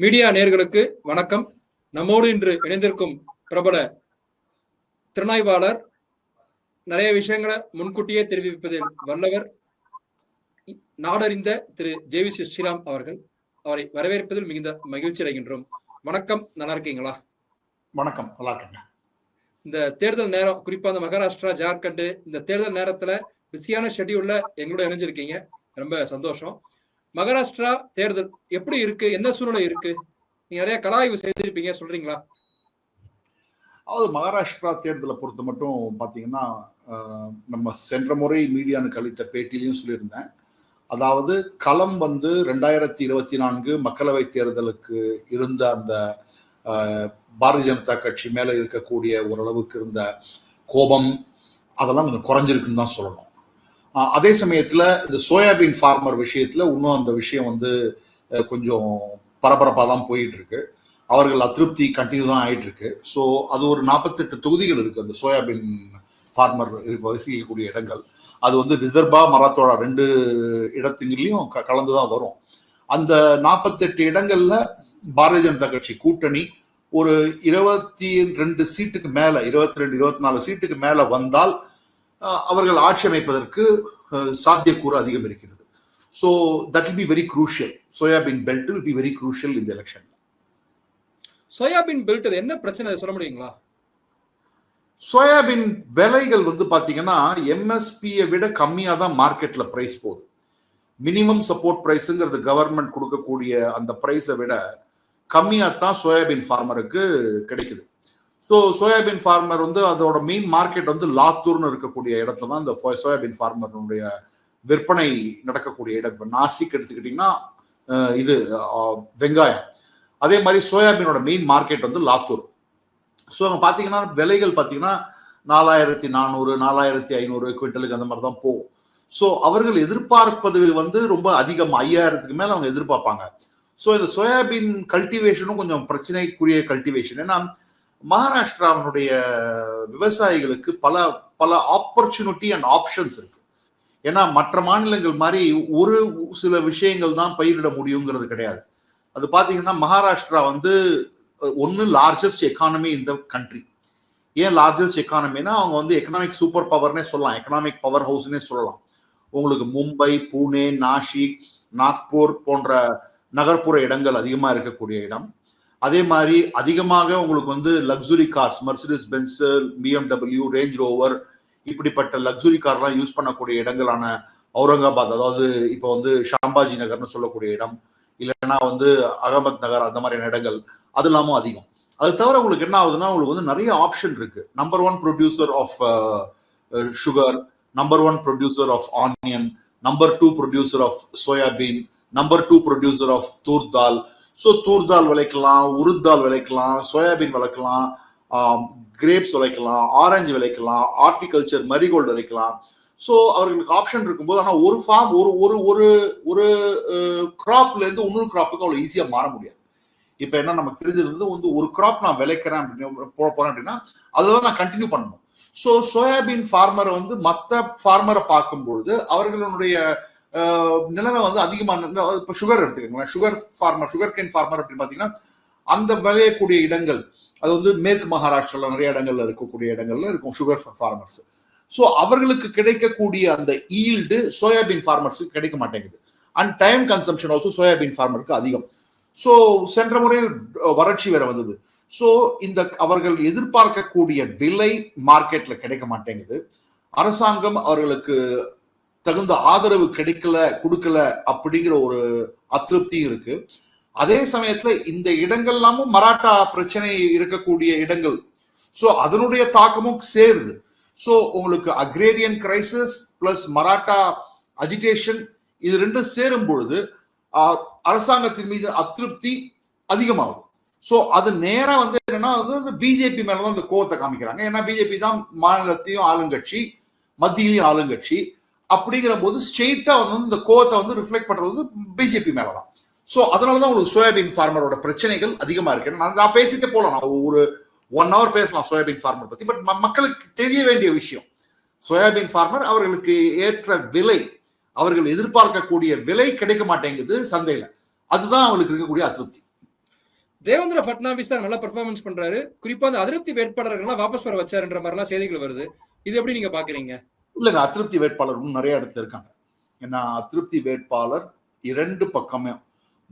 Media நேர்களுக்கு வணக்கம். நம்மோடு இன்று இணைந்திருக்கும் பிரபல திறனாய்வாளர் நிறைய விஷயங்களை முன்கூட்டியே தெரிவிப்பதில் வல்லவர் நாடறிந்த திரு. ஜேவி ஸ்ரீராம் அவர்கள். அவரை வரவேற்பதில் மிகுந்த மகிழ்ச்சி அடைகின்றோம். வணக்கம். நல்லா இருக்கீங்களா? வணக்கம். நல்லா இருக்கேங்க. இந்த தேர்தல் நேரம் குறிப்பா இந்த மகாராஷ்டிரா ஜார்க்கண்ட் இந்த தேர்தல் நேரத்துல பிஸியான ஷெட்யூல்ல எங்களோட இணைஞ்சிருக்கீங்க. ரொம்ப சந்தோஷம். மகாராஷ்டிரா தேர்தல் எப்படி இருக்கு? என்ன சூழ்நிலை இருக்கு? நீங்க நிறைய கலாய்வு செய்திருப்பீங்க சொல்றீங்களா? அதாவது மகாராஷ்டிரா தேர்தலை பொறுத்த மட்டும் பார்த்தீங்கன்னா நம்ம சென்ற முறை மீடியானுக்கு அளித்த பேட்டிலையும் சொல்லியிருந்தேன். அதாவது களம் வந்து ரெண்டாயிரத்தி இருபத்தி நான்கு மக்களவை தேர்தலுக்கு இருந்த அந்த பாரதிய ஜனதா கட்சி மேலே இருக்கக்கூடிய ஓரளவுக்கு இருந்த கோபம் அதெல்லாம் கொஞ்சம் குறைஞ்சிருக்குன்னு தான் சொல்லணும். அதே சமயத்துல இந்த சோயாபீன் ஃபார்மர் விஷயத்துல இன்னும் அந்த விஷயம் வந்து கொஞ்சம் பரபரப்பாக தான் போயிட்டு இருக்கு அவர்கள் அதிருப்தி கண்டினியூ தான் ஆயிட்டு இருக்கு ஸோ அது ஒரு நாற்பத்தெட்டு தொகுதிகள் இருக்கு அந்த சோயாபீன் ஃபார்மர் வசிக்கக்கூடிய இடங்கள். அது வந்து விதர்பா மராத்தோடா ரெண்டு இடத்துங்களையும் கலந்து தான் வரும். அந்த நாற்பத்தெட்டு இடங்கள்ல பாரதிய ஜனதா கட்சி கூட்டணி ஒரு இருபத்தி ரெண்டு சீட்டுக்கு மேல இருபத்தி ரெண்டு இருபத்தி நாலு சீட்டுக்கு மேல வந்தால் அவர்கள் ஆட்சி அமைப்பதற்கு சாத்தியக்கூறு அதிகம் இருக்கிறது. So that will be very crucial soybean belt will be very crucial இந்த எலெக்ஷன் சோயாபீன் பெல்ட் என்ன பிரச்சனை? சொல்ல முடியுங்களா? சோயாபீன் விலைகள் வந்து பாத்தீங்கன்னா எம்எஸ்பியை விட கம்மியா தான் மார்க்கெட்ல பிரைஸ் போகுது. மினிமம் சப்போர்ட் பிரைஸுங்கிறது கவர்மெண்ட் கொடுக்கக்கூடிய அந்த பிரைஸை விட கம்மியா தான் சோயாபீன் ஃபார்மருக்கு கிடைக்குது. ஸோ சோயாபீன் ஃபார்மர் வந்து அதோட மெயின் மார்க்கெட் வந்து லாத்தூர்னு இருக்கக்கூடிய இடத்துல தான் இந்த சோயாபீன் ஃபார்மருடைய விற்பனை நடக்கக்கூடிய இடம். இப்போ நாசிக் எடுத்துக்கிட்டிங்கன்னா இது வெங்காயம். அதே மாதிரி சோயாபீனோட மெயின் மார்க்கெட் வந்து லாத்தூர். ஸோ அங்கே பார்த்தீங்கன்னா விலைகள் பார்த்தீங்கன்னா நாலாயிரத்தி நானூறு நாலாயிரத்தி ஐநூறு குவிண்டலுக்கு அந்த மாதிரி தான் போகும். ஸோ அவர்கள் எதிர்பார்ப்பது வந்து ரொம்ப அதிகம். ஐயாயிரத்துக்கு மேலே அவங்க எதிர்பார்ப்பாங்க. ஸோ இந்த சோயாபீன் கல்டிவேஷனும் கொஞ்சம் பிரச்சனைக்குரிய கல்டிவேஷன் ஏன்னா மகாராஷ்டிராவினுடைய விவசாயிகளுக்கு பல பல ஆப்பர்ச்சுனிட்டி அண்ட் ஆப்ஷன்ஸ் இருக்கு. ஏன்னா மற்ற மாநிலங்கள் மாதிரி ஒரு சில விஷயங்கள் தான் பயிரிட முடியுங்கிறது கிடையாது. அது பார்த்தீங்கன்னா மகாராஷ்டிரா வந்து ஒன்று லார்ஜஸ்ட் எக்கானமி இந்த கண்ட்ரி ஏன் லார்ஜஸ்ட் எக்கானமினா அவங்க வந்து எக்கனாமிக் சூப்பர் பவர்னே சொல்லலாம். எக்கனாமிக் பவர் ஹவுஸ்னே சொல்லலாம். உங்களுக்கு மும்பை பூனே நாஷிக் நாக்பூர் போன்ற நகர்ப்புற இடங்கள் அதிகமாக இருக்கக்கூடிய இடம். அதே மாதிரி அதிகமாக உங்களுக்கு வந்து luxury cars Mercedes Benz BMW Range Rover இப்படிப்பட்ட லக்ஸுரி கார்லாம் யூஸ் பண்ணக்கூடிய இடங்களான அவுரங்காபாத் அதாவது இப்போ வந்து ஷாம்பாஜி நகர்னு சொல்லக்கூடிய இடம் இல்லைன்னா வந்து அகமத் நகர் அந்த மாதிரியான இடங்கள் அது இல்லாமல் அதிகம். அது தவிர உங்களுக்கு என்ன ஆகுதுன்னா உங்களுக்கு வந்து நிறைய ஆப்ஷன் இருக்கு. Number one producer of sugar number one producer of onion number two producer of soybean number two producer of toor dal so toor dal விளைக்கலாம் உருத்தால் விளைக்கலாம் சோயாபீன் விளைக்கலாம் கிரேப்ஸ் விளைக்கலாம் ஆரஞ்சு விளைக்கலாம் ஆர்டிகல்ச்சர் மரிகோல்டு விளைக்கலாம். ஸோ அவர்களுக்கு option இருக்கும்போது ஆனால் ஒரு form ஒரு ஒரு ஒரு ஒரு கிராப்ல இருந்து இன்னொரு கிராப்புக்கு அவ்வளோ ஈஸியாக மாற முடியாது. இப்போ என்ன நமக்கு தெரிஞ்சது வந்து வந்து ஒரு கிராப் நான் விளைக்கிறேன் அப்படின்னு போக போறேன் அப்படின்னா அதுதான் நான் கண்டினியூ பண்ணணும். ஸோ சோயாபீன் ஃபார்மரை வந்து மற்ற ஃபார்மரை பார்க்கும்பொழுது அவர்களுடைய நிலைமை வந்து அதிகமான இப்போ சுகர் எடுத்துக்கோங்களேன். Sugar farmer sugar cane farmer அப்படின்னு பார்த்தீங்கன்னா அந்த விளையக்கூடிய இடங்கள் அது வந்து மேற்கு மகாராஷ்டிராவில் நிறைய இடங்கள்ல இருக்கக்கூடிய இடங்கள்ல இருக்கும் சுகர் ஃபார்மர்ஸ் ஸோ அவர்களுக்கு கிடைக்கக்கூடிய அந்த ஈல்டு சோயாபீன் ஃபார்மர்ஸுக்கு கிடைக்க மாட்டேங்குது. And time consumption also soybean ஃபார்மருக்கு அதிகம். ஸோ சென்ற முறை வறட்சி வேற வந்தது. ஸோ இந்த அவர்கள் எதிர்பார்க்கக்கூடிய விலை மார்க்கெட்ல கிடைக்க மாட்டேங்குது. அரசாங்கம் அவர்களுக்கு தகுந்த ஆதரவு கிடைக்கல கொடுக்கல அப்படிங்கிற ஒரு அதிருப்தி இருக்கு. அதே சமயத்துல இந்த இடங்கள்லாமும் மராட்டா பிரச்சனை இருக்கக்கூடிய இடங்கள். ஸோ அதனுடைய தாக்கமும் சேருது. ஸோ உங்களுக்கு agrarian crisis plus Maratha agitation இது ரெண்டும் சேரும் பொழுது அரசாங்கத்தின் மீது அதிருப்தி அதிகமாகுது. ஸோ அது நேரம் வந்து என்னன்னா வந்து பிஜேபி மேலதான் அந்த கோவத்தை காமிக்கிறாங்க. ஏன்னா பிஜேபி தான் மாநிலத்தையும் ஆளுங்கட்சி மத்தியிலையும் ஆளுங்கட்சி. அப்படிங்கிற போது ஸ்ட்ரெயிட்டா வந்து இந்த கோவத்தை வந்து ரிஃப்ளெக்ட் பண்றது வந்து பிஜேபி மேலதான். ஸோ அதனாலதான் உங்களுக்கு சோயாபீன் ஃபார்மரோட பிரச்சனைகள் அதிகமா இருக்கு. நான் நான் பேசிட்டு போலாம். நான் ஒரு ஒன் ஹவர் பேசலாம் சோயாபீன் ஃபார்மர் பத்தி. பட் மக்களுக்கு தெரிய வேண்டிய விஷயம் சோயாபீன் ஃபார்மர் அவர்களுக்கு ஏற்ற விலை அவர்கள் எதிர்பார்க்கக்கூடிய விலை கிடைக்க மாட்டேங்குது சந்தையில. அதுதான் அவங்களுக்கு இருக்கக்கூடிய அதிருப்தி. தேவேந்திர பட்னாவிஸ் தான் நல்லா பெர்ஃபார்மன்ஸ் பண்றாரு. குறிப்பா அந்த அதிருப்தி வேட்பாளர்கள்லாம் வாபஸ் வர வச்சாருன்ற மாதிரிலாம் செய்திகள் வருது. இது எப்படி நீங்க பாக்குறீங்க? இல்லைங்க அதிருப்தி வேட்பாளரும் நிறைய இடத்துல இருக்காங்க. ஏன்னா அதிருப்தி வேட்பாளர் இரண்டு பக்கமே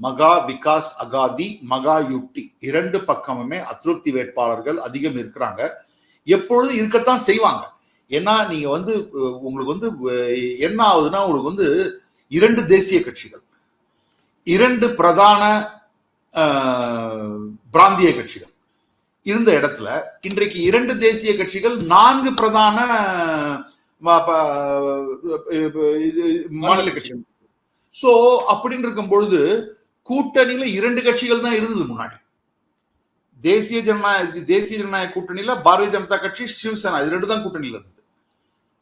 மகா விகாஸ் அகாதி மகா யுக்தி இரண்டு பக்கமுமே அதிருப்தி வேட்பாளர்கள் அதிகம் இருக்கிறாங்க. எப்பொழுது இருக்கத்தான் செய்வாங்க. ஏன்னா நீங்க வந்து உங்களுக்கு வந்து என்ன ஆகுதுன்னா உங்களுக்கு வந்து இரண்டு தேசிய கட்சிகள் இரண்டு பிரதான பிராந்திய கட்சிகள் இருந்த இடத்துல இன்றைக்கு இரண்டு தேசிய கட்சிகள் நான்கு பிரதான மாநில கட்சிகள். சோ அப்படின்னு இருக்கும் பொழுது கூட்டணியில இரண்டு கட்சிகள் தான் இருந்தது முன்னாடி. தேசிய ஜனநாயக தேசிய ஜனநாயக கூட்டணியில பாரதிய ஜனதா கட்சி சிவசேனா இது ரெண்டு தான் கூட்டணியில இருந்தது.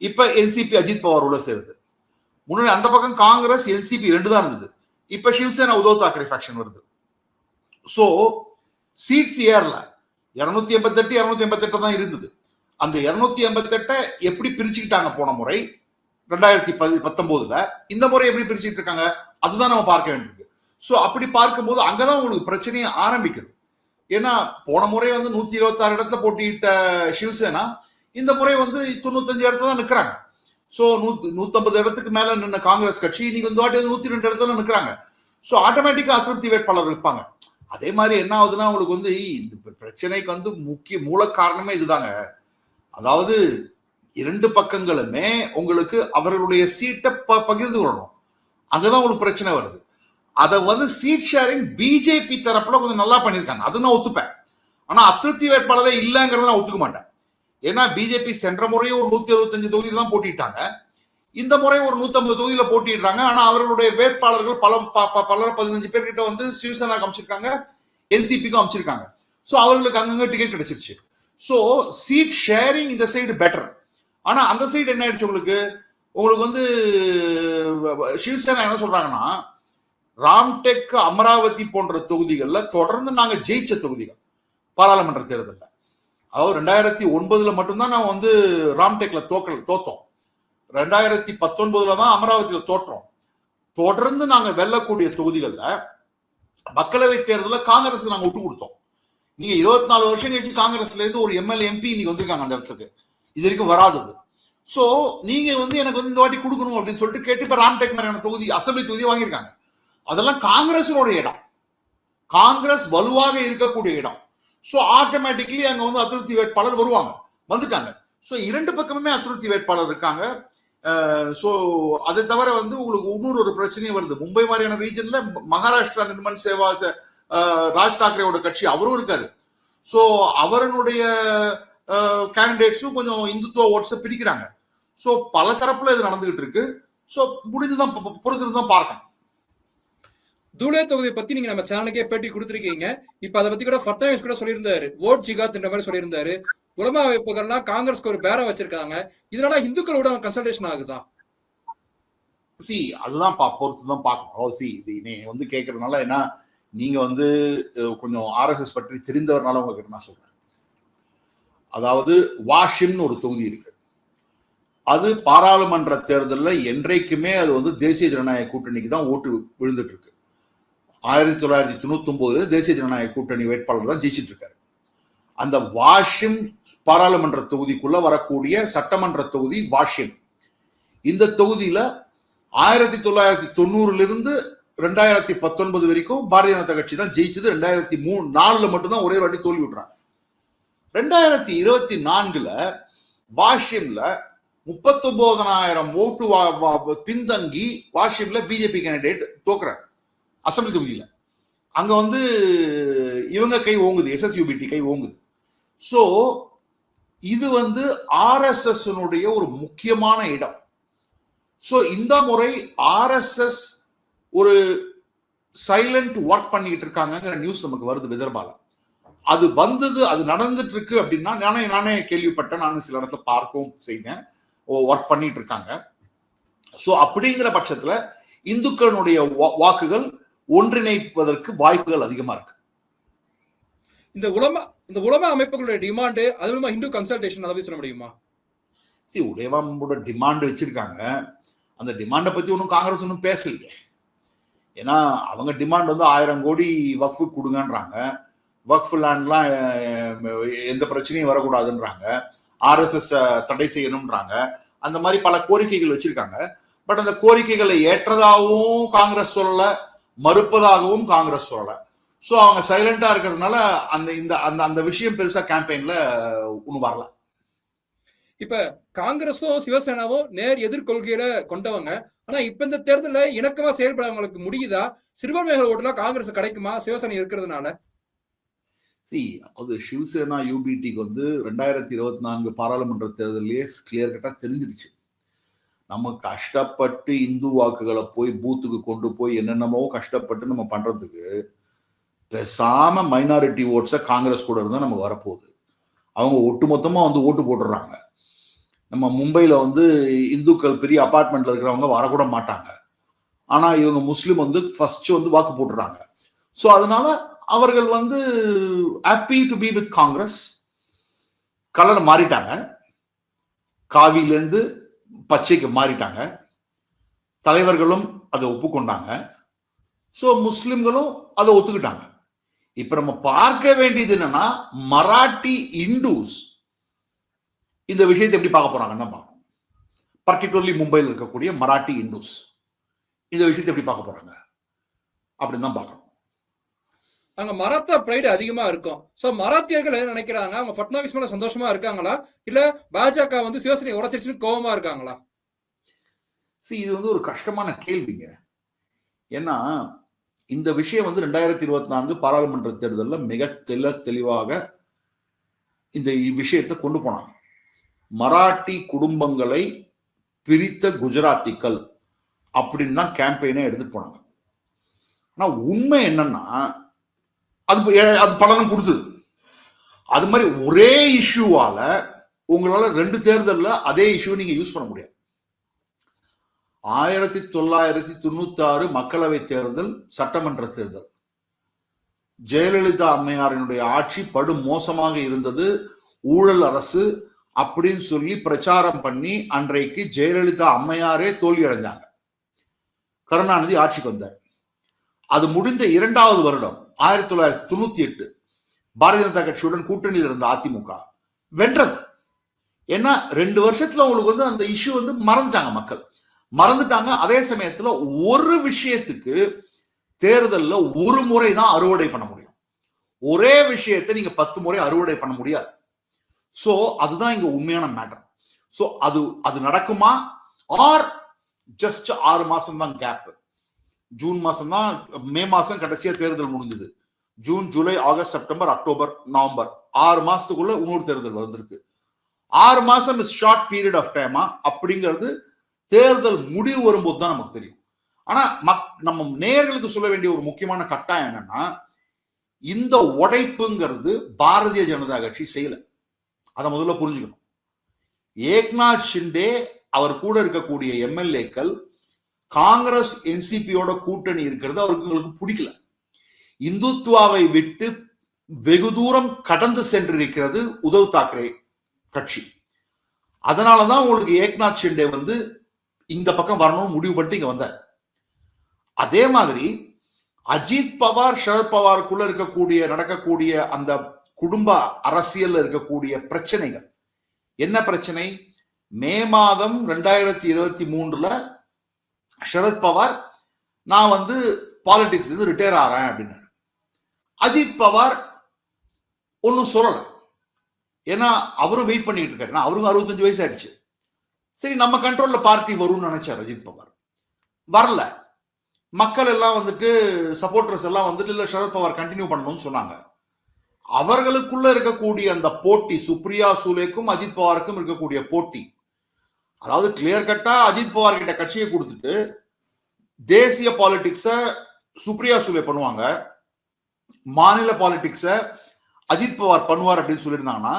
இப்ப என்சிபி அஜித் பவார் உள்ள சேருது. முன்னாடி அந்த பக்கம் காங்கிரஸ் என்சிபி ரெண்டு தான் இருந்தது. இப்ப சிவசேனா உத்தவ் தாக்கரே ஃபேக்ஷன் வருது. சோ சீட்ஸ் ஏறல. இருநூத்தி எண்பத்தெட்டு இருநூத்தி எண்பத்தெட்டு தான் இருந்தது. அந்த இருநூத்தி எண்பத்தெட்டை எப்படி பிரிச்சுக்கிட்டாங்க போன முறை? ரெண்டாயிரத்தி பதி பத்தொன்பதுல இந்த முறை எப்படி பிரிச்சுட்டு இருக்காங்க அதுதான் நம்ம பார்க்க வேண்டியிருக்கு. ஸோ அப்படி பார்க்கும்போது அங்கதான் உங்களுக்கு பிரச்சனையே ஆரம்பிக்குது. ஏன்னா போன முறை வந்து நூத்தி இருபத்தாறு இடத்துல போட்டியிட்ட சிவசேனா இந்த முறை வந்து தொண்ணூத்தஞ்சு இடத்துல தான் நிற்கிறாங்க. ஸோ நூத்தி நூத்தம்பது இடத்துக்கு மேல நின்ன காங்கிரஸ் கட்சி இன்னைக்கு இந்த வாட்டி நூத்தி ரெண்டு இடத்துல நிற்கிறாங்க. ஸோ ஆட்டோமேட்டிக்கா அதிருப்தி வேட்பாளர் இருப்பாங்க. அதே மாதிரி என்ன ஆகுதுன்னா உங்களுக்கு வந்து இந்த பிரச்சனைக்கு வந்து முக்கிய மூல காரணமே இதுதாங்க. அதாவது இரண்டு பக்கங்களுமே உங்களுக்கு அவர்களுடைய சீட்டை ப பகிர்ந்து கொள்ளணும். அங்கதான் உங்களுக்கு பிரச்சனை வருது. அதை வந்து சீட் ஷேரிங் பிஜேபி தரப்புல கொஞ்சம் நல்லா பண்ணியிருக்காங்க அது நான் ஒத்துப்பேன். ஆனா அதிருப்தி வேட்பாளரே இல்லைங்கிறத நான் ஒத்துக்க மாட்டேன். ஏன்னா பிஜேபி சென்ற முறையும் ஒரு நூத்தி அறுபத்தஞ்சு தொகுதியில் தான் போட்டிட்டாங்க. இந்த முறை ஒரு நூத்தம்பது தொகுதியில போட்டிடுறாங்க. ஆனா அவர்களுடைய வேட்பாளர்கள் பல ப- ப- பல பதினஞ்சு பேர்கிட்ட வந்து சிவசேனாக்கு அமைச்சிருக்காங்க என்சிபிக்கும் அமைச்சிருக்காங்க. சோ அவர்களுக்கு அங்கங்க டிக்கெட் கிடைச்சிருச்சு. ஸோ சீட் ஷேரிங் இந்த சைடு பெட்டர் ஆனால் அந்த சைடு என்ன ஆயிடுச்சு உங்களுக்கு? உங்களுக்கு வந்து சிவசேனா என்ன சொல்றாங்கன்னா ராம்டெக் அமராவதி போன்ற தொகுதிகளில் தொடர்ந்து நாங்கள் ஜெயிச்ச தொகுதிகள். பாராளுமன்ற தேர்தலில். அதாவது ரெண்டாயிரத்தி ஒன்பதுல மட்டும்தான் நான் வந்து ராம்டெக்ல தோக்கல் தோத்தோம். ரெண்டாயிரத்தி பத்தொன்பதுல தான் அமராவதியில் தோற்றோம். தொடர்ந்து நாங்கள் வெல்லக்கூடிய தொகுதிகளில் மக்களவை தேர்தலில் காங்கிரஸுக்கு நாங்கள் விட்டு கொடுத்தோம். நீங்க இருபத்தி நாலு வருஷம் கழிச்சு காங்கிரஸ்ல இருந்து ஒரு எம்எல்ஏ எம்பி நீங்க வந்திருக்காங்க அந்த இடத்துக்கு. இது வரைக்கும் வராதது சோ நீங்க வந்து எனக்கு வந்து இந்த வாட்டி கொடுக்கணும் அப்படின்னு சொல்லிட்டு கேட்டு இப்ப ராம்டெக் மாதிரியான தொகுதி அசம்பிளி தொகுதி வாங்கியிருக்காங்க. அதெல்லாம் காங்கிரஸோட இடம். காங்கிரஸ் வலுவாக இருக்கக்கூடிய இடம். சோ ஆட்டோமேட்டிக்லி அங்க வந்து அதிருப்தி வேட்பாளர் வருவாங்க. வந்துட்டாங்க. சோ இரண்டு பக்கமுமே அதிருப்தி வேட்பாளர் இருக்காங்க. சோ அதை தவிர வந்து உங்களுக்கு இன்னொரு ஒரு பிரச்சனையும் வருது. மும்பை மாதிரியான ரீஜன்ல மகாராஷ்டிரா நிர்மன் சேவா ராஜ் தாக்கரேவோட கட்சி அவரும் இருக்காரு. சோ அவரனுடைய கேண்டிடேட்ஸும் கொஞ்சம் இந்துத்துவ ஓட்ஸை பிரிக்கிறாங்க. சோ பல தரப்புல இது நடந்துகிட்டு இருக்கு. சோ முடிஞ்சுதான் பொ- பொ- பொறுத்திருந்து தான் பார்க்கணும். தூளே தொகுதியை பத்தி நீங்க நம்ம சேனலுக்கே பேட்டி கொடுத்திருக்கீங்க. இப்ப அதை பத்தி கூட ஃபட்னாவிஸ் கூட சொல்லியிருந்தாரு. ஓட் ஜிகாத்ன்ற மாதிரி சொல்லியிருந்தாரு. உலமா அமைப்புகள்லாம் காங்கிரஸ்க்கு ஒரு பேரம் வச்சிருக்காங்க. இதனால இந்துக்களோட கன்சல்டேஷன் ஆகுதா? சி அதுதான் பா பொறுத்து தான் பார்க்கணும் சி இது நீ வந்து கேட்கறதுனால ஏன்னா நீங்க வந்து கொஞ்சம் ஆர்எஸ்எஸ் பற்றி தெரிந்தவர்னால உங்ககிட்ட நான் சொல்றேன். அதாவது வாஷிம்னு ஒரு தொகுதி இருக்கு. அது பாராளுமன்ற தேர்தலில் என்றைக்குமே அது வந்து தேசிய ஜனநாயக கூட்டணிக்கு தான் ஓட்டு விழுந்துட்டு இருக்கு ஆயிரத்தி தொள்ளாயிரத்தி தொண்ணூத்தி ஒன்பதுல தேசிய ஜனநாயக கூட்டணி வேட்பாளர் தான் ஜெயிச்சிட்டு இருக்காரு அந்த வாஷிம் பாராளுமன்ற தொகுதிக்குள்ள வரக்கூடிய சட்டமன்ற தொகுதி வாஷிம் இந்த தொகுதியில ஆயிரத்தி தொள்ளாயிரத்தி தொண்ணூறுல இருந்து ரெண்டாயிரத்தி பத்தொன்பது வரைக்கும் பாரதிய ஜனதா கட்சி தான் ஜெயிச்சது. ரெண்டாயிரத்தி மூணு நாலுல மட்டும்தான் ஒரே ஒரு வாட்டி தோல்வி விடுறாங்க ரெண்டாயிரத்தி இருபத்தி நான்குல வாஷிம்ல முப்பத்தொன்பதனாயிரம் ஓட்டு வா- பின்தங்கி வாஷிம்ல பிஜேபி கேண்டிடேட் தோக்குறார். அசம்பிளி தொகுதியில. அங்க வந்து இவங்க கை ஓங்குது எஸ்எஸ்யூபிடி கை ஓங்குது. ஸோ இது வந்து ஆர்எஸ்எஸ் ஒரு முக்கியமான இடம். ஸோ இந்த முறை ஆர்எஸ்எஸ் ஒரு சைலண்ட் ஒர்க் பண்ணிட்டு இருக்காங்கங்கிற நியூஸ் நமக்கு வருது விதர்பால. அது வந்தது அது நடந்துட்டு இருக்கு அப்படின்னா நானே நானே கேள்விப்பட்டேன். நானும் சில இடத்துல பார்க்கவும் செய்தேன். ஒர்க் பண்ணிட்டு இருக்காங்க. சோ அப்படிங்கிற பட்சத்துல இந்துக்களுடைய வாக்குகள் ஒன்றிணைப்பதற்கு வாய்ப்புகள் அதிகமா இருக்கு. இந்த உலமா இந்த உலமா அமைப்புகளுடைய டிமாண்டு அது மூலமா ஹிந்து கன்சல்டேஷன் அதை சொல்ல முடியுமா? சி உதயவாமோட டிமாண்ட் வச்சிருக்காங்க. அந்த டிமாண்டை பத்தி ஒன்றும் காங்கிரஸ் ஒன்றும் பேசலையே. ஏன்னா அவங்க டிமாண்ட் வந்து ஆயிரம் கோடி வக்ஃபு கொடுங்கன்றாங்க. ஒர்க் லேண்ட்லாம் எந்த பிரச்சனையும் வரக்கூடாதுன்றாங்க. ஆர்எஸ்எஸ் தடை செய்யணும்ன்றாங்க. அந்த மாதிரி பல கோரிக்கைகள் வச்சிருக்காங்க. பட் அந்த கோரிக்கைகளை ஏற்றதாகவும் காங்கிரஸ் சொல்லலை மறுப்பதாகவும் காங்கிரஸ் சொல்லலை. ஸோ அவங்க சைலண்டா இருக்கிறதுனால அந்த இந்த அந்த அந்த விஷயம் பெருசா கேம்பெயின்ல ஒன்றும் வரல. இப்ப காங்கிரஸும் சிவசேனாவும் நேர் எதிர்கொள்கையில கொண்டவங்க. ஆனா இப்ப இந்த தேர்தலில் இணக்கமா செயல்படவங்களுக்கு முடியுதா? சிறுபான்மைகள் ஓட்டுலாம் காங்கிரஸ் கிடைக்குமா? சிவசேனை இருக்கிறதுனால. சி அது சிவசேனா யூபிடிக்கு வந்து ரெண்டாயிரத்தி இருபத்தி நான்கு பாராளுமன்ற தேர்தலையே கிளியர் கட்டா தெரிஞ்சிருச்சு. நம்ம கஷ்டப்பட்டு இந்து வாக்குகளை போய் பூத்துக்கு கொண்டு போய் என்னென்னமோ கஷ்டப்பட்டு நம்ம பண்றதுக்கு பேசாம மைனாரிட்டி ஓட்ஸை காங்கிரஸ் கூட இருந்தால் நமக்கு வரப்போகுது. அவங்க ஒட்டுமொத்தமா வந்து ஓட்டு போட்டுடுறாங்க. நம்ம மும்பையில் வந்து இந்துக்கள் பெரிய அப்பார்ட்மெண்ட்ல இருக்கிறவங்க வரக்கூட மாட்டாங்க. ஆனால் இவங்க முஸ்லீம் வந்து ஃபர்ஸ்ட் வந்து வாக்கு போட்டுறாங்க. ஸோ அதனால அவர்கள் வந்து happy to be with Congress colour மாறிட்டாங்க. காவிலேருந்து பச்சைக்கு மாறிட்டாங்க. தலைவர்களும் அதை ஒப்புக்கொண்டாங்க. ஸோ முஸ்லிம்களும் அதை ஒத்துக்கிட்டாங்க. இப்போ நம்ம பார்க்க வேண்டியது என்னன்னா மராட்டி இண்டூஸ் இந்த விஷயத்தை எப்படி பார்க்க போறாங்கன்னு தான் பார்க்கணும். பர்டிகுலர்லி மும்பையில் இருக்கக்கூடிய மராட்டி இண்டூஸ். இந்த விஷயத்தை எப்படி பார்க்க போறாங்க? அப்படின்னு தான் பார்க்கணும். அங்க மராத்தா பிரைடு அதிகமா இருக்கும். சோ மராத்தியர்கள் என்ன நினைக்கிறாங்க? அவங்க பட்னாவிஸ் மேல சந்தோஷமா இருக்காங்களா? இல்ல பாஜக வந்து சிவசேனை உரைச்சிருச்சுன்னு கோவமா இருக்காங்களா? சி இது வந்து ஒரு கஷ்டமான கேள்விங்க. ஏன்னா இந்த விஷயம் வந்து ரெண்டாயிரத்தி இருபத்தி நான்கு பாராளுமன்ற தேர்தலில் மிக தெல்ல தெளிவாக இந்த விஷயத்தை கொண்டு போனாங்க. மராட்டி குடும்பங்களை பிரித்த குஜராத்திகள் அப்படின்னு தான் கேம்பெயினை எடுத்துட்டு போனாங்க. ஆனா உண்மை என்னன்னா அது அது பலனும் கொடுத்தது. அது மாதிரி ஒரே இஷ்யூவால உங்களால ரெண்டு தேர்தலில் அதே இஷ்யூ நீங்க யூஸ் பண்ண முடியாது. ஆயிரத்தி தொள்ளாயிரத்தி தொண்ணூத்தி ஆறு மக்களவை தேர்தல் சட்டமன்ற தேர்தல். ஜெயலலிதா அம்மையாரினுடைய ஆட்சி படு மோசமாக இருந்தது. ஊழல் அரசு அப்படின்னு சொல்லி பிரச்சாரம் பண்ணி அன்றைக்கு ஜெயலலிதா அம்மையாரே தோல்வி அடைஞ்சாங்க கருணாநிதி ஆட்சிக்கு வந்தார். அது முடிந்த இரண்டாவது வருடம் ஆயிரத்தி தொள்ளாயிரத்தி தொண்ணூத்தி எட்டு பாரதிய ஜனதா கட்சியுடன் கூட்டணியில் இருந்த அதிமுக வென்றது. ஏன்னா ரெண்டு வருஷத்துல உங்களுக்கு வந்து அந்த இஷ்யூ வந்து மறந்துட்டாங்க மக்கள். மறந்துட்டாங்க. அதே சமயத்துல ஒரு விஷயத்துக்கு தேர்தல்ல ஒரு முறை தான் அறுவடை பண்ண முடியும். ஒரே விஷயத்தை நீங்க பத்து முறை அறுவடை பண்ண முடியாது. ஸோ அதுதான் இங்க உண்மையான மேட்டர் ஸோ அது அது நடக்குமா? ஆர் ஜஸ்ட் ஆறு மாசம் தான் கேப் ஜூன் மாசம் தான் மே மாசம் கடைசியா தேர்தல் முடிஞ்சது. June July August September October November. ஆறு மாசத்துக்குள்ள இன்னொரு தேர்தல் வந்திருக்கு. ஆறு மாசம் இஸ் ஷார்ட் பீரியட் ஆஃப் டைமா அப்படிங்கிறது தேர்தல் முடிவு வரும்போது தான் நமக்கு தெரியும். ஆனா மக் நம்ம நேர்களுக்கு சொல்ல வேண்டிய ஒரு முக்கியமான கட்டாயம் என்னன்னா இந்த உடைப்புங்கிறது பாரதிய ஜனதா கட்சி செய்யலை. அதை முதல்ல புரிஞ்சுக்கணும். ஏக்நாத் ஷிண்டே அவர் கூட இருக்கக்கூடிய எம்எல்ஏக்கள் காங்கிரஸ் என்சிபியோட கூட்டணி இருக்கிறது அவருக்கு உங்களுக்கு பிடிக்கல. இந்துத்துவாவை விட்டு வெகு தூரம் கடந்து சென்றிருக்கிறது உத்தவ் தாக்கரே கட்சி. அதனாலதான் உங்களுக்கு ஏக்நாத் ஷிண்டே வந்து இந்த பக்கம் வரணும்னு முடிவு பண்ணிட்டு இங்க வந்தார். அதே மாதிரி அஜித் பவார் சரத் பவாருக்குள்ள இருக்கக்கூடிய நடக்கக்கூடிய அந்த குடும்ப அரசியல் இருக்கக்கூடிய பிரச்சனைகள். என்ன பிரச்சனை? மே மாதம் ரெண்டாயிரத்தி இருபத்தி மூன்றுல சரத்பவார் நான் வந்து பாலிடிக்ஸ் இருந்து ரிட்டையர் ஆறேன் அப்படின்னாரு. அஜித் பவார் ஒன்றும் சொல்லலை. ஏன்னா அவரும் வெயிட் பண்ணிட்டு இருக்காரு. அவருக்கும் அறுபத்தஞ்சு வயசு ஆயிடுச்சு. சரி நம்ம கண்ட்ரோல்ல பார்ட்டி வரும்னு நினைச்சார் அஜித் பவார். வரல. மக்கள் எல்லாம் வந்துட்டு சப்போர்டர்ஸ் எல்லாம் வந்துட்டு இல்லை சரத்பவார் கண்டினியூ பண்ணணும்னு சொன்னாங்க. அவர்களுக்குள்ள இருக்கக்கூடிய அந்த போட்டி சுப்ரியா சூலேக்கும் அஜித் பவாருக்கும் இருக்கக்கூடிய போட்டி. அதாவது கிளியர் கட்டா அஜித் பவார் கிட்ட கட்சியை கொடுத்துட்டு தேசிய பாலிடிக்ஸ சுப்ரியா சூலே பண்ணுவாங்க. மாநில பாலிடிக்ஸ அஜித் பவார் பண்ணுவார் அப்படின்னு சொல்லியிருந்தாங்கன்னா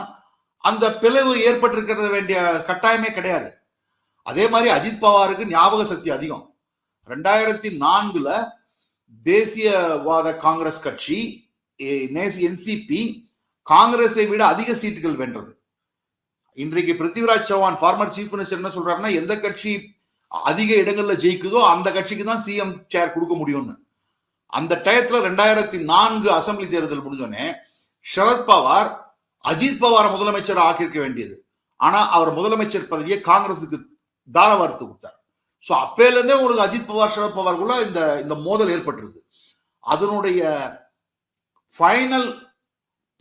அந்த பிளவு ஏற்பட்டிருக்கிறது வேண்டிய கட்டாயமே கிடையாது. அதே மாதிரி அஜித் பவாருக்கு ஞாபக சக்தி அதிகம். ரெண்டாயிரத்தி நான்குல தேசியவாத காங்கிரஸ் கட்சி என்சிபி காங்கிரஸை விட அதிக சீட்டுகள் வென்றது. இன்றைக்கு Prithviraj Chavan former chief minister என்ன சொல்றாருன்னா எந்த கட்சி அதிக இடங்கள்ல ஜெயிக்குதோ அந்த கட்சிக்கு தான் சிஎம் சேர் கொடுக்க முடியும்னு. அந்த டயத்துல ரெண்டாயிரத்தி நான்கு அசம்பிளி தேர்தல் முடிஞ்சோடனே சரத் பவார் அஜித் பவாரை முதலமைச்சர் ஆக்கியிருக்க வேண்டியது. ஆனா அவர் முதலமைச்சர் பதவியை காங்கிரசுக்கு தாரவார்த்து கொடுத்தார். ஸோ அப்பையில இருந்தே உங்களுக்கு அஜித் பவார் சரத் பவாருக்குள்ள இந்த இந்த மோதல் ஏற்பட்டுருது. அதனுடைய ஃபைனல்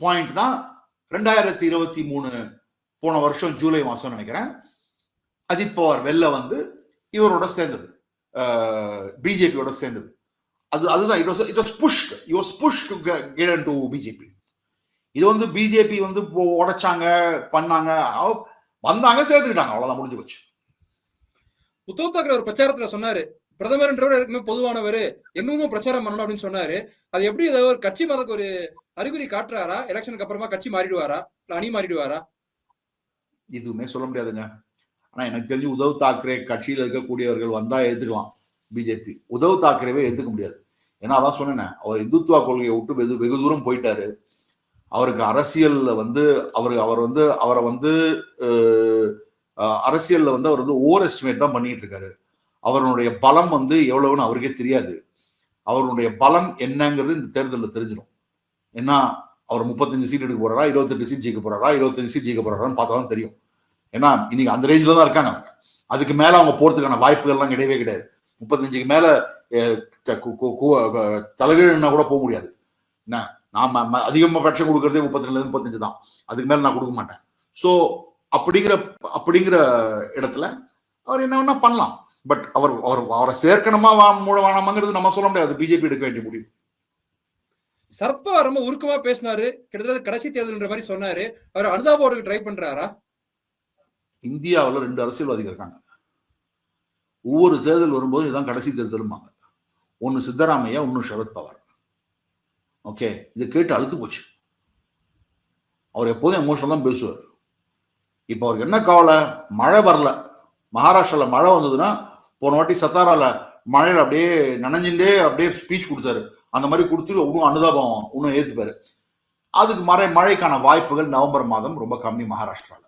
பாயிண்ட் தான் ரெண்டாயிரத்தி இருபத்தி மூணு போன வருஷம் ஜூலை மாதம் நினைக்கிறேன். அஜித் பவார் வெளில வந்து இவரோட சேர்ந்தது. பிஜேபியோட சேர்ந்தது. அது அதுதான் it was it was push it was push to get to BJP இது வந்து பிஜேபி வந்து உடைச்சாங்க பண்ணாங்க வந்தாங்க சேர்த்துக்கிட்டாங்க அவ்வளவுதான் முடிஞ்சு போச்சு. உத்தவ் தாக்கரே ஒரு பிரச்சாரத்துல சொன்னாரு பிரதமர்ன்றவர் ஏற்கனவே பொதுவானவர். எங்களுக்கும் பிரச்சாரம் பண்ணணும் அப்படின்னு சொன்னாரு. அது எப்படி ஏதாவது ஒரு கட்சி மதக்கு ஒரு அறிகுறி காட்டுறாரா? எலெக்ஷனுக்கு அப்புறமா கட்சி மாறிடுவாரா? இல்ல அணி மாறிடுவாரா? எதுவுமே சொல்ல முடியாதுங்க. ஆனா எனக்கு தெரிஞ்சு உதவ் தாக்கரே கட்சியில இருக்கக்கூடியவர்கள் வந்தா ஏத்துக்கலாம். பிஜேபி. உதவ் தாக்கரேவே ஏத்துக்க முடியாது. ஏன்னா அதான் சொன்னேன் அவர் இந்துத்துவா கொள்கையை விட்டு வெகு வெகு தூரம் போயிட்டாரு. அவருக்கு அரசியலில் வந்து அவர் அவர் வந்து அவரை வந்து அரசியலில் அரசியல்ல வந்து அவர் வந்து ஓவர் எஸ்டிமேட் தான் பண்ணிட்டு இருக்காரு. அவருடைய பலம் வந்து எவ்வளவுன்னு அவருக்கே தெரியாது. அவருடைய பலம் என்னங்கிறது இந்த தேர்தலில் தெரிஞ்சிடும். ஏன்னா அவர் முப்பத்தஞ்சு சீட் எடுக்க போறாரா இருபத்தெட்டு சீட் ஜெயிக்க போறாரா இருபத்தஞ்சு சீட் ஜெயிக்க போறாரான்னு பார்த்தா தான் தெரியும். ஏன்னா இன்னைக்கு அந்த ரேஞ்சில் தான் இருக்காங்க அவங்க. அதுக்கு மேல அவங்க போறதுக்கான வாய்ப்புகள்லாம் கிடையவே கிடையாது. முப்பத்தஞ்சுக்கு மேல அஹ், தலைகீழ்னா கூட போக முடியாது. என்ன? நாம அதிகமாக பட்சம் கொடுக்கறதே முப்பத்தி முப்பத்தஞ்சு தான். அதுக்கு மேல நான் கொடுக்க மாட்டேன். ஸோ அப்படிங்கிற அப்படிங்கிற இடத்துல அவர் என்ன வேணா பண்ணலாம். பட் அவர் அவர் அவரை சேர்க்கணுமா வேணாமாங்கிறது நம்ம சொல்ல முடியாது. பிஜேபி எடுக்க வேண்டிய முடிவு. சரத்பவார் ரொம்ப உருக்கமா பேசினாரு. கிட்டத்தட்ட கடைசி தேர்தல்ன்ற மாதிரி சொன்னாரு. அவர் அனுதாபோருக்கு ட்ரை பண்றாரா? இந்தியாவில் ரெண்டு அரசியல்வாதிகள் இருக்காங்க. ஒவ்வொரு தேர்தல் வரும்போது இதுதான் கடைசி தேர்தலும்பாங்க. ஒன்று சித்தராமையா ஒன்று சரத்பவார் ஓகே இது கேட்டு அழுத்து போச்சு. அவர் எப்போதும் எமோஷனல் தான் பேசுவார். இப்போ அவருக்கு என்ன கவலை? மழை வரல. மகாராஷ்டிரால மழை வந்ததுன்னா போன வாட்டி சத்தாரால மழையில அப்படியே நனைஞ்சுட்டே அப்படியே ஸ்பீச் கொடுத்தாரு. அந்த மாதிரி கொடுத்துட்டு இன்னும் அனுதாபம் இன்னும் ஏத்துப்பாரு. அதுக்கு மழை மழைக்கான வாய்ப்புகள் நவம்பர் மாதம் ரொம்ப கம்மி மகாராஷ்டிரால.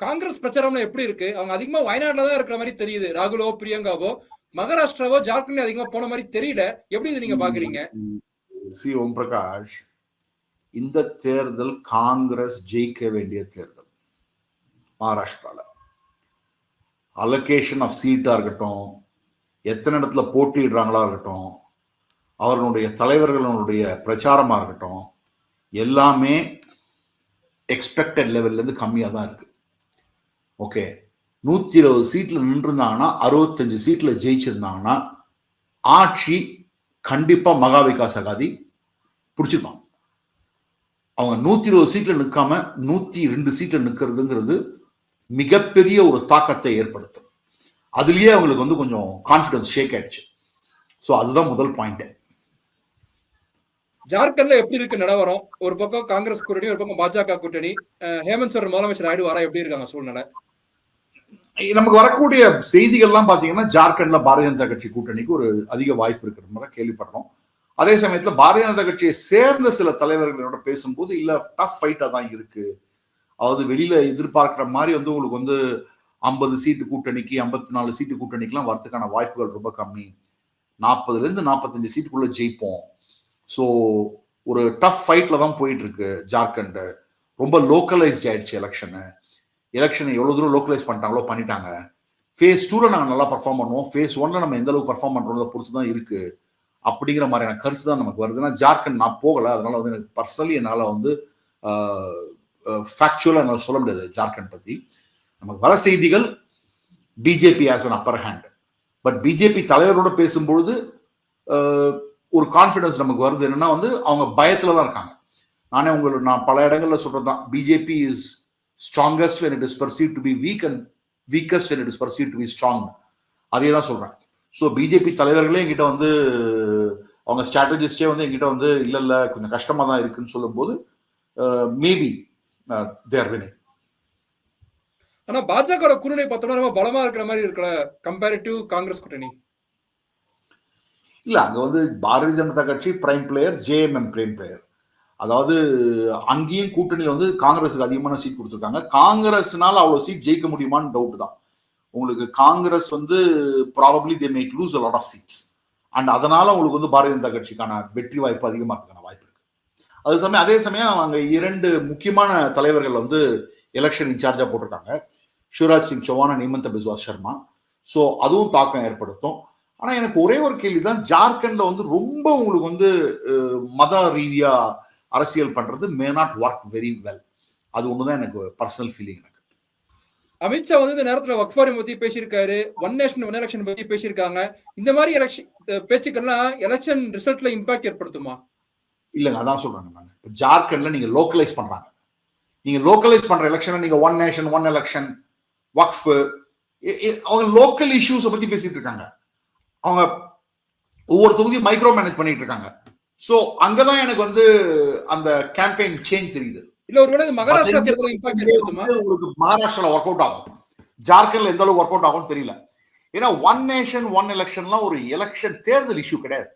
காங்கிரஸ் பிரச்சாரம்ல எப்படி இருக்கு? அவங்க அதிகமா வயநாட்டுல தான் இருக்கிற மாதிரி தெரியுது. ராகுலோ பிரியங்காவோ மகாராஷ்டிராவோ ஜார்க்கண்ட் அதிகமா போன மாதிரி தெரியல. எப்படி இது நீங்க பாக்குறீங்க? சி. ஓம் பிரகாஷ் இந்த தேர்தல் காங்கிரஸ் ஜெயிக்க வேண்டிய தேர்தல். மகாராஷ்டிரால. அலொகேஷன் ஆஃப் சீட்டாக இருக்கட்டும் எத்தனை இடத்துல போட்டியிடுறாங்களா இருக்கட்டும் அவர்களுடைய தலைவர்களுடைய பிரச்சாரமாக இருக்கட்டும் எல்லாமே எக்ஸ்பெக்டட் லெவல்லேருந்து கம்மியாக தான் இருக்குது ஓகே நூற்றி இருபது சீட்டில் நின்றுருந்தாங்கன்னா அறுபத்தஞ்சு சீட்டில் ஜெயிச்சிருந்தாங்கன்னா ஆட்சி கண்டிப்பாக மகா விகாஸ் அகாதி பிடிச்சிருப்பாங்க அவங்க நூற்றி இருபது சீட்டில் நிற்காம நூற்றி ரெண்டு சீட்டில் நிற்கிறதுங்கிறது மிகப்பெரிய ஒரு தாக்கத்தை ஏற்படுத்தும். அதுலயே அவங்களுக்கு வந்து கொஞ்சம் கான்பிடன்ஸ் ஷேக் ஆயிடுச்சு. ஸோ அதுதான் முதல் பாயிண்ட் ஜார்க்கண்ட்ல எப்படி இருக்கு நிலவரம்? ஒரு பக்கம் காங்கிரஸ் கூட்டணி ஒரு பக்கம் பாஜக கூட்டணி. ஹேமந்த் சோரன் முதலமைச்சர் ஆயிடுவாரா எப்படி இருக்காங்க சூழ்நிலை? நமக்கு வரக்கூடிய செய்திகள்லாம் பாத்தீங்கன்னா ஜார்க்கண்ட்ல பாரதிய ஜனதா கட்சி கூட்டணிக்கு ஒரு அதிக வாய்ப்பு இருக்கிற மாதிரி கேள்விப்படுறோம். அதே சமயத்துல பாரதிய ஜனதா கட்சியை சேர்ந்த சில தலைவர்களோட பேசும்போது இல்ல டஃப் ஃபைட்டா தான் இருக்கு. அதாவது வெளியில எதிர்பார்க்கிற மாதிரி வந்து உங்களுக்கு வந்து ஐம்பது சீட்டு கூட்டணிக்கு ஐம்பத்தி நாலு சீட்டு கூட்டணிக்கெல்லாம் வரத்துக்கான வாய்ப்புகள் ரொம்ப கம்மி. நாற்பதுல இருந்து நாற்பத்தஞ்சு சீட்டுக்குள்ள ஜெயிப்போம். ஸோ ஒரு டஃப் ஃபைட்ல தான் போயிட்டு இருக்கு ஜார்க்கண்ட். ரொம்ப லோக்கலைஸ்ட் ஆயிடுச்சு எலெக்ஷனு எலெக்ஷனை எவ்வளோ தூரம் லோக்கலைஸ் பண்ணிட்டாங்களோ பண்ணிட்டாங்க. ஃபேஸ் டூவில் நாங்கள் நல்லா பர்ஃபார்ம் பண்ணுவோம். ஃபேஸ் ஒன்ல நம்ம எந்த அளவுக்கு பர்ஃபார்ம் பண்ணுறோம்ல பொறுத்து தான் இருக்கு. அப்படிங்கிற மாதிரியான கருத்து தான் நமக்கு வருது. ஏன்னா ஜார்க்கண்ட் நான் போகலை. அதனால வந்து எனக்கு பர்சனலி என்னால் வந்து ஃபேக்சுவலாக என்னால் சொல்ல முடியாது ஜார்க்கண்ட் பற்றி நமக்கு வர செய்திகள் BJP as an upper hand but BJP தலைவரோட பேசும்பொழுது ஒரு கான்ஃபிடன்ஸ் நமக்கு வருது என்னன்னா வந்து அவங்க பயத்தில் தான் இருக்காங்க. நானே உங்களுக்கு நான் பல இடங்களில் சொல்கிறது தான் BJP is strongest when it is perceive to be weak and weakest when it is perceive to be strong அதே தான் சொல்கிறேன் ஸோ பிஜேபி தலைவர்களே என்கிட்ட வந்து அவங்க ஸ்ட்ராட்டஜிஸ்டே வந்து என்கிட்ட வந்து இல்லை இல்லை கொஞ்சம் கஷ்டமாக தான் இருக்குன்னு சொல்லும்போது மேபி தேர் வினிங் ஆனா பாஜக கூட்டணி பார்த்தோம்னா ரொம்ப பலமா இருக்கிற மாதிரி இருக்கல கம்பேரிட்டிவ் காங்கிரஸ் கூட்டணி. இல்ல அங்க வந்து பாரதிய ஜனதா கட்சி prime player JMM prime player அதாவது அங்கேயும் கூட்டணியில வந்து காங்கிரஸுக்கு அதிகமான சீட் கொடுத்துருக்காங்க. காங்கிரஸ்னால அவ்வளவு சீட் ஜெயிக்க முடியுமான்னு டவுட் தான். உங்களுக்கு காங்கிரஸ் வந்து probably they make lose lot of seats and அதனால உங்களுக்கு வந்து பாரதிய ஜனதா கட்சிக்கான வெற்றி வாய்ப்பு அதிகமா இருக்கிறதுக்கான வாய்ப்பு அது சமயம் அதே சமயம் அங்கே இரண்டு முக்கியமான தலைவர்கள் வந்து எலெக்ஷன் இன்சார்ஜாக போட்டிருக்காங்க. சிவராஜ் சிங் சௌஹான் அண்ட் பிஸ்வாஸ் சர்மா ஸோ அதுவும் தாக்கம் ஏற்படுத்தும். ஆனால் எனக்கு ஒரே ஒரு கேள்வி தான் ஜார்க்கண்ட்ல வந்து ரொம்ப உங்களுக்கு வந்து மத ரீதியா அரசியல் பண்றது may not work very well அது ஒண்ணுதான் எனக்கு பர்சனல் ஃபீலிங் எனக்கு. அமித்ஷா வந்து இந்த நேரத்துல வக்ஃபாரி பத்தி பேசியிருக்காரு ஒன் நேஷன் ஒன் எலெக்ஷன் பத்தி பேசியிருக்காங்க. இந்த மாதிரி எலெக்ஷன் பேச்சுக்கள்லாம் எலெக்ஷன் ரிசல்ட்ல இம்பாக்ட் ஏற்படுத்துமா? இல்லைங்க அதான் சொல்றாங்க நான் இப்போ ஜார்க்கண்ட்ல நீங்க லோக்கலைஸ் பண்றாங்க. நீங்க லோக்கலைஸ் பண்ற எலெக்ஷன்ல நீங்க ஒன் நேஷன் ஒன் எலெக்ஷன் வக்ஃப் அவங்க லோக்கல் இஷ்யூஸை பத்தி பேசிட்டு இருக்காங்க. அவங்க ஒவ்வொரு தொகுதியும் மைக்ரோ மேனேஜ் பண்ணிட்டு இருக்காங்க. ஸோ அங்கதான் எனக்கு வந்து அந்த கேம்பெயின் சேஞ்ச் தெரியுது. இல்ல ஒருவேளை உங்களுக்கு மகாராஷ்டிரால ஒர்க் அவுட் ஆகும். ஜார்க்கண்ட்ல எந்த அளவுக்கு ஒர்க் அவுட் ஆகும்னு தெரியல. ஏன்னா ஒன் நேஷன் ஒன் எலெக்ஷன்லாம் ஒரு எலெக்ஷன் தேர்தல் இஷ்யூ கிடையாது.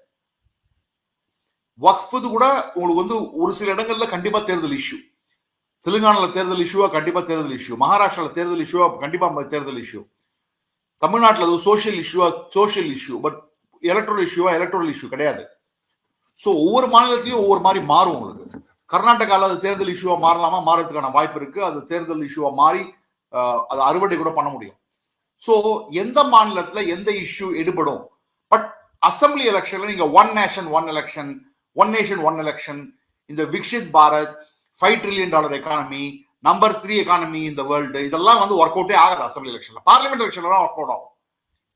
வக்ஃபுது கூட உங்களுக்கு வந்து ஒரு சில இடங்கள்ல கண்டிப்பா தேர்தல் இஷ்யூ தெலுங்கானால தேர்தல் இஷ்யூவா கண்டிப்பா தேர்தல் இஷ்யூ மகாராஷ்டிரால தேர்தல் இஷ்யூவா கண்டிப்பா தேர்தல் இஷ்யூ தமிழ்நாட்டில் அது சோஷியல் இஷ்யூவா சோஷியல் இஷ்யூ பட் எலக்ட்ரல் இஷ்யூவா எலக்ட்ரல் இஷ்யூ கிடையாது. ஸோ ஒவ்வொரு மாநிலத்திலையும் ஒவ்வொரு மாதிரி மாறும் உங்களுக்கு. கர்நாடகாவில் அது தேர்தல் இஷ்யூவா மாறலாமா? மாறதுக்கான வாய்ப்பு இருக்கு. அது தேர்தல் இஷ்யூவா மாறி அது அறுவடை கூட பண்ண முடியும். ஸோ எந்த மாநிலத்தில் எந்த இஷ்யூ எடுபடும்? பட் அசம்பிளி எலெக்ஷன்ல நீங்க one nation one election one nation one election இந்த Viksit Bharat five trillion dollar economy number three economy இந்த வேர்ல்டு இதெல்லாம் வந்து ஒர்க் அவுட்டே ஆகாது அசம்பிளி எலெக்ஷன்ல பார்லிமெண்ட் எலெக்ஷன்ல ஒர்க் அவுட் ஆகும்.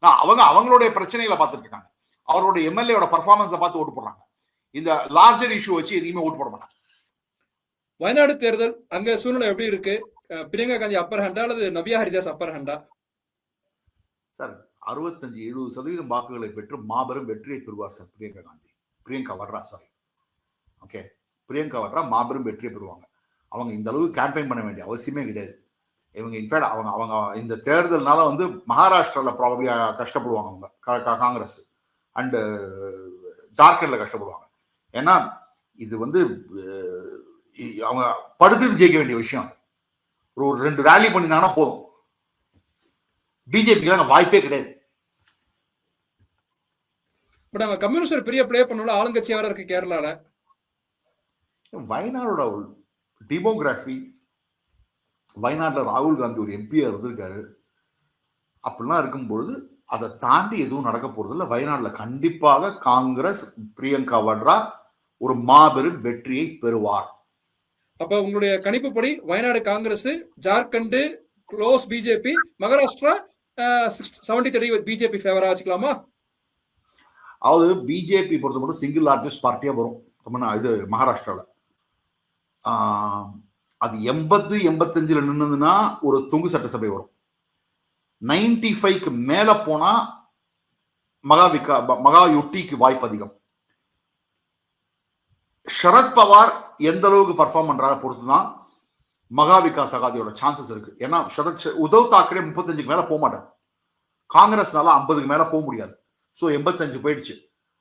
நான் அவங்க அவங்களுடைய பிரச்சனைகளை பார்த்துட்டு இருக்காங்க. அவரோட எம்எல்ஏட பர்ஃபார்மன்ஸை பார்த்து ஓட்டு போடுறாங்க. இந்த லார்ஜர் இஷ்யூ வச்சு எதையுமே ஓட்டு போட மாட்டாங்க. வயநாடு தேர்தல் அங்க சூழ்நிலை எப்படி இருக்கு? பிரியங்கா காந்தி அப்பர் ஹண்டா அல்லது நபியா ஹரிதாஸ் அப்பர் ஹண்டா சார் அறுபத்தஞ்சு எழுபது சதவீதம் வாக்குகளை பெற்று மாபெரும் வெற்றியை பெறுவார் sir Priyanka Gandhi. Priyanka Vadra sorry okay Priyanka Vadra மாபெரும் வெற்றியை பெறுவாங்க. அவங்க இந்த அளவு கேம்பெயின் பண்ண வேண்டிய அவசியமே கிடையாது. இவங்க இன்ஃபேக்ட் அவங்க அவங்க இந்த தேர்தல்னால வந்து மகாராஷ்டிராவில் ப்ராபப்ளி கஷ்டப்படுவாங்க அவங்க. காங்கிரஸ். அண்டு ஜார்க்கண்டில் கஷ்டப்படுவாங்க. ஏன்னா இது வந்து அவங்க படுத்துட்டு ஜெயிக்க வேண்டிய விஷயம் அது. ஒரு ஒரு ரெண்டு ரேலி பண்ணியிருந்தாங்கன்னா போதும். பிஜேபிக்கு வாய்ப்பே கிடையாது. பட் அங்க கம்யூனிஸ்ட் ஒரு பெரிய ப்ளே பண்ணல ஆளுங்கட்சியா வேற இருக்கு கேரளால. வயநாடோட டிமோகிராஃபி வயநாட்டுல ராகுல் காந்தி ஒரு எம்பியா இருந்திருக்காரு. அப்படிலாம் இருக்கும்பொழுது அதை தாண்டி எதுவும் நடக்க போறது இல்ல வயநாடுல கண்டிப்பாக காங்கிரஸ் பிரியங்கா வட்ரா ஒரு மாபெரும் வெற்றியை பெறுவார். அப்ப உங்களுடைய கணிப்புப்படி Wayanad Congress Jharkhand close BJP Maharashtra seventy three BJP ஃபேவரா வச்சுக்கலாமா? அதாவது பிஜேபி பொறுத்த மட்டும் சிங்கிள் லார்ஜஸ்ட் பார்ட்டியாக வரும். தமிழ்நா இது மகாராஷ்டிராவில் அது எண்பது எண்பத்தஞ்சில் நின்றுதுன்னா ஒரு தொங்கு சட்டசபை வரும். நைன்டி ஃபைவ்க்கு மேலே போனால் மகா விகா ப- மகா யுட்டிக்கு வாய்ப்பு அதிகம். சரத்பவார் எந்த அளவுக்கு பர்ஃபார்ம் பண்றார பொறுத்து தான் மகா விகாஸ் அகாதியோட சான்சஸ் இருக்கு. ஏன்னா சரத் ச- உத்தவ் தாக்கரே முப்பத்தஞ்சுக்கு மேல போக மாட்டார். காங்கிரஸ்னால ஐம்பதுக்கு மேல போக முடியாது. ஸோ எண்பத்தஞ்சு போயிடுச்சு.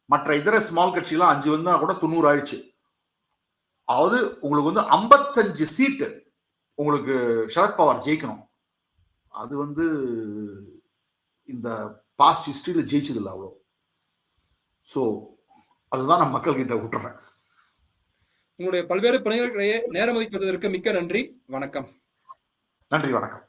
மற்ற இதர ஸ்மால் கட்சிலாம் அஞ்சு வந்தா கூட தொண்ணூறு ஆயிடுச்சு. அதாவது உங்களுக்கு வந்து ஐம்பத்தஞ்சு சீட்டு உங்களுக்கு சரத்பவார் ஜெயிக்கணும். அது வந்து இந்த பாஸ்ட் ஹிஸ்டரியில ஜெயிச்சது இல்லை அவ்வளோ. ஸோ அதுதான் நான் மக்கள் கிட்ட விட்டுறேன் உங்களுடைய பல்வேறு பணிகளுக்கிடையே நேரம் ஒதுக்குவதற்கு மிக்க நன்றி. வணக்கம். நன்றி வணக்கம்.